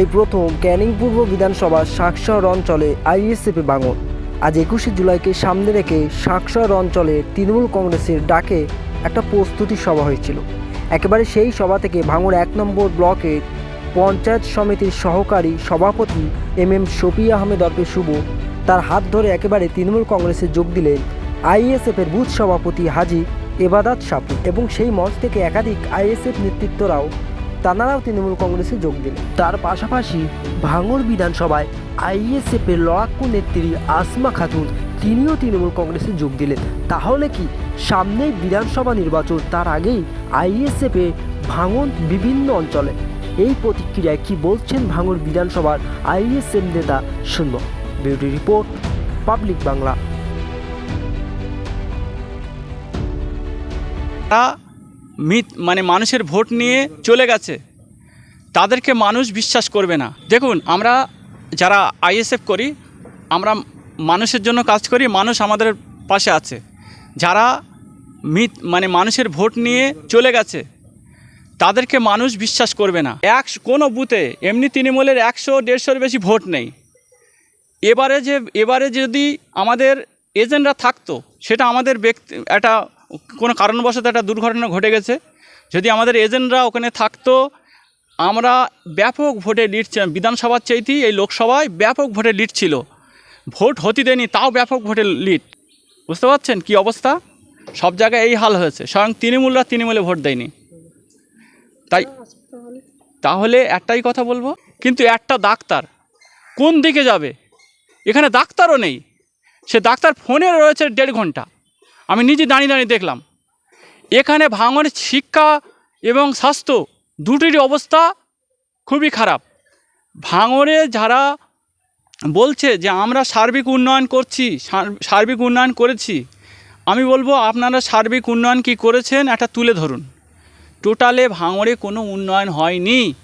এই প্রথম ক্যানিং পূর্ব বিধানসভা শাকশহর অঞ্চলে আইএসএফে ভাঙন আজ একুশে জুলাইকে সামনে রেখে শাকশহর অঞ্চলে তৃণমূল কংগ্রেসের ডাকে একটা প্রস্তুতি সভা হয়েছিল। একেবারে সেই সভা থেকে ভাঙড় এক নম্বর ব্লকের পঞ্চায়েত সমিতির সহকারী সভাপতি এম এম শফি আহমেদ অর্পে শুভ তার হাত ধরে একেবারে তৃণমূল কংগ্রেসে যোগ দিলেন আইএসএফের বুথ সভাপতি হাজি এবাদাত সাপু এবং সেই মঞ্চ থেকে একাধিক আইএসএফ নেতৃত্বরাও তানারাও তৃণমূল কংগ্রেসে যোগ দিলেন। তার পাশাপাশি ভাঙড় বিধানসভায় আইএসএফের লড়াক্কু নেত্রী আসমা খাতুন তিনিও তৃণমূল কংগ্রেসে যোগ দিলেন। তাহলে কি সামনেই বিধানসভা নির্বাচন, তার আগেই আইএসএফে ভাঙন বিভিন্ন অঞ্চলে। এই প্রতিক্রিয়ায় কি বলছেন ভাঙড় বিধানসভার আইএসএফ নেতা শুনব। Beauty report, public Bangla. Myth মানে মানুষের ভোট নিয়ে চলে গেছে। তাদেরকে মানুষ বিশ্বাস করবে না। দেখুন, আমরা যারা আইএসএফ করি, আমরা মানুষের জন্য কাজ করি, মানুষ আমাদের পাশে আছে। যারা মিথ মানে মানুষের ভোট নিয়ে চলে গেছে, তাদেরকে মানুষ বিশ্বাস করবে না। এক কোনো বুথে, এমনি তৃণমূলের একশো, দেড়শোর বেশি ভোট নেই। এবারে যে এবারে যদি আমাদের এজেন্টরা থাকতো, সেটা আমাদের ব্যক্তি একটা কোনো কারণবশত একটা দুর্ঘটনা ঘটে গেছে। যদি আমাদের এজেন্টরা ওখানে থাকতো, আমরা ব্যাপক ভোটে লিড বিধানসভার চাইতেই এই লোকসভায় ব্যাপক ভোটে লিড ছিল। ভোট হতে দেয়নি, তাও ব্যাপক ভোটে লিড। বুঝতে পারছেন কি অবস্থা? সব জায়গায় এই হাল হয়েছে, স্বয়ং তৃণমূলরা তৃণমূলে ভোট দেয়নি। তাই তাহলে একটাই কথা বলব, কিন্তু একটা ডাক্তার কোন দিকে যাবে? এখানে ডাক্তারও নেই। সে ডাক্তার ফোনে রয়েছে দেড় ঘণ্টা। আমি নিজে দাঁড়িয়ে দাঁড়িয়ে দেখলাম। এখানে ভাঙনের শিক্ষা এবং স্বাস্থ্য দুটিরই অবস্থা খুবই খারাপ। ভাঙরে যারা বলছে যে, আমরা সার্বিক উন্নয়ন করছি, সার- সার্বিক উন্নয়ন করেছি। আমি বলব, আপনারা সার্বিক উন্নয়ন কি করেছেন একটা তুলে ধরুন। টোটালে ভাঙড়ে কোনো উন্নয়ন হয়নি।